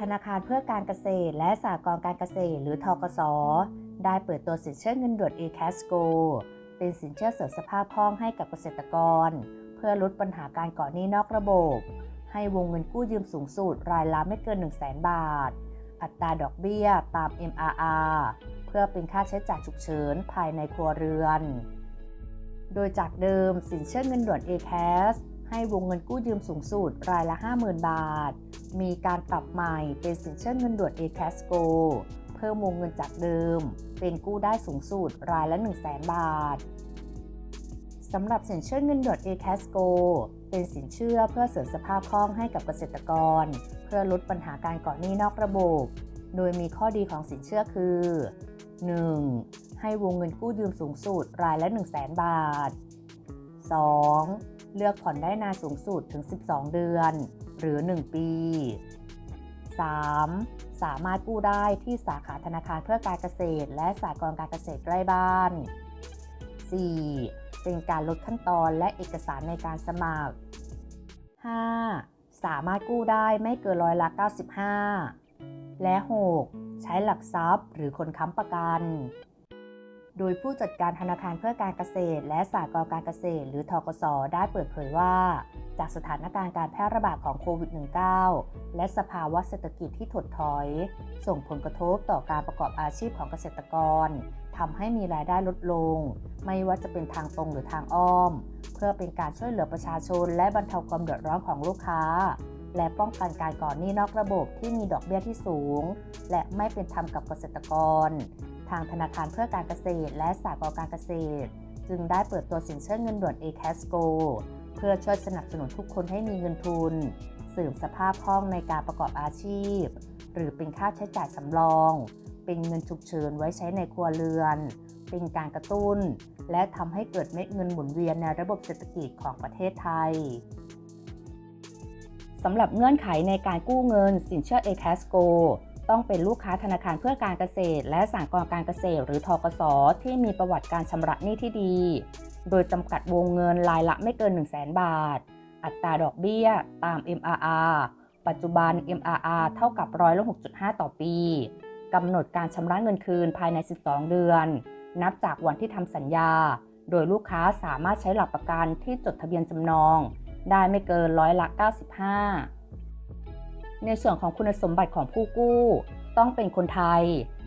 ธนาคารเพื่อการเกษตร และสหกรณ์การเกษตร หรือทกส ได้เปิดตัวสินเชื่อเงินด่วน a c a s go เป็นสินเชื่อเสริมสภาพคล่องให้กับเกษตรกร เพื่อลดปัญหาการก่อหนี้นอกระบบ ให้วงเงินกู้ยืมสูงสุดรายละไม่เกิน 1 0 0 0 0แบาท อัตราดอกเบี้ยตาม MRR เพื่อเป็นค่าใช้จ่ายฉุกเฉินภายในครัวเรือน โดยจากเดิมสินเชื่อเงินด่วน a c a s ให้วงเงินกู้ยืมสูงสุดรายละ 50,000 บาท มีการปรับใหม่เป็นสินเชื่อเงินด่วน a-cash go เพิ่มวงเงินจากเดิม เป็นกู้ได้สูงสุดรายละ 100,000 บาทสำหรับสินเชื่อเงินด่วน a-cash go เป็นสินเชื่อเพื่อเสริมสภาพคล่องให้กับเกษตรกร เพื่อลดปัญหาการก่อหนี้นอกระบบ โดยมีข้อดีของสินเชื่อคือ 1. ให้วงเงินกู้ยืมสูงสุดรายละ 1 0 0 0 0แบาท 2. เลือกผ่อนได้นานสูงสุดถึง 12 เดือน หรือ 1 ปี 3. สามารถกู้ได้ที่สาขาธนาคารเพื่อการเกษตร และสหกรณ์การเกษตรใกล้บ้าน 4. เป็นการลดขั้นตอนและเอกสารในการสมัคร 5. สามารถกู้ได้ไม่เกินร้อยละ 95 และ 6. ใช้หลักทรัพย์ หรือคนค้ำประกัน โดยผู้จัดการธนาคารเพื่อการเกษตร และสหกรณ์การเกษตร หรือทกสได้เปิดเผยว่า จากสถานการณ์การแพร่ระบาดของโควิด -19 และสภาวะเศรษฐกิจที่ถดถอย ส่งผลกระทบต่อการประกอบอาชีพของเกษตรกรทำให้มีรายได้ลดลง ไม่ว่าจะเป็นทางตรงหรือทางอ้อม เพื่อเป็นการช่วยเหลือประชาชน และบรรเทาความเดือดร้อนของลูกค้า และป้องกันการก่อหนี้นอกระบบที่มีดอกเบี้ยที่สูง และไม่เป็นธรรมกับเกษตรกร ทางธนาคารเพื่อการเกษตร และสหกรณ์การเกษตร จึงได้เปิดตัวสินเชื่อเงินด่วน a-cash go เพื่อช่วยสนับสนุนทุกคนให้มีเงินทุน เสริมสภาพคล่องในการประกอบอาชีพ หรือเป็นค่าใช้จ่ายสำรอง เป็นเงินฉุกเฉินไว้ใช้ในครัวเรือน เป็นการกระตุ้น และทำให้เกิดเม็ดเงินหมุนเวียนในระบบเศรษฐกิจของประเทศไทยสำหรับเงื่อนไขในการกู้เงินสินเชื่อ a-cash go ต้องเป็นลูกค้าธนาคารเพื่อการเกษตร และสหกรณ์การเกษตร หรือทกสที่มีประวัติการชำระหนี้ที่ดี โดยจำกัดวงเงินรายละไม่เกิน 1 0 0 0 0 0บาท อัตราดอกเบี้ยตาม MRR ปัจจุบัน MRR เท่ากับร้อยละ6.5 ต่อปีกำหนดการชำระเงินคืนภายใน 12 เดือน นับจากวันที่ทำสัญญา โดยลูกค้าสามารถใช้หลักประกันที่จดทะเบียนจำนอง ได้ไม่เกินร้อยละ95 ในส่วนของคุณสมบัติของผู้กู้ ต้องเป็นคนไทย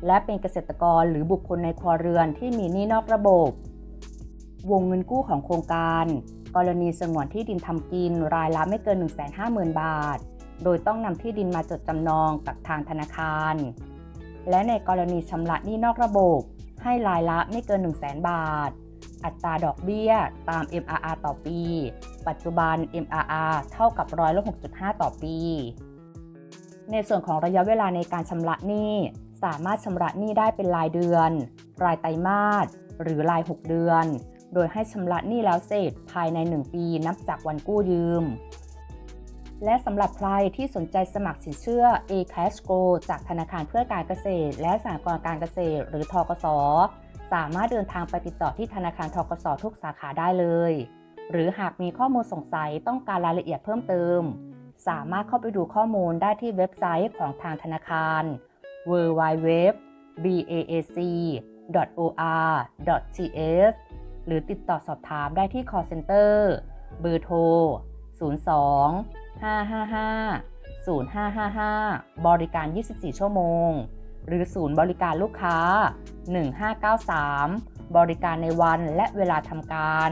และเป็นเกษตรกรหรือบุคคลในครัวเรือนที่มีหนี้นอกระบบ วงเงินกู้ของโครงการ กรณีสงวนที่ดินทำกินรายละไม่เกิน 150,000 บาท โดยต้องนำที่ดินมาจดจำนองกับทางธนาคาร และในกรณีชำระหนี้นอกระบบ ให้รายละไม่เกิน 1 0 0 0 0 0 บาท อัตราดอกเบี้ยตาม MRR ต่อปี ปัจจุบัน MRR เท่ากับร้อยละ6.5 ต่อปี ในส่วนของระยะเวลาในการชำระหนี้สามารถชำระหนี้ได้เป็นรายเดือน รายไตรมาส หรือราย 6 เดือน โดยให้ชำระหนี้แล้วเสร็จภายใน 1 ปีนับจากวันกู้ยืม และสำหรับใครที่สนใจสมัครสินเชื่อ a-cash go จากธนาคารเพื่อการเกษตร และสหกรณ์การเกษตร หรือทกส สามารถเดินทางไปติดต่อที่ธนาคารทกสทุกสาขาได้เลย หรือหากมีข้อมูลสงสัยต้องการรายละเอียดเพิ่มเติม สามารถเข้าไปดูข้อมูลได้ที่เว็บไซต์ของทางธนาคาร www baac or th หรือติดต่อสอบถามได้ที่ call center เบอร์โทร 02 555 0555 บริการ 24 ชั่วโมง หรือศูนย์บริการลูกค้า 1593 บริการในวันและเวลาทำการ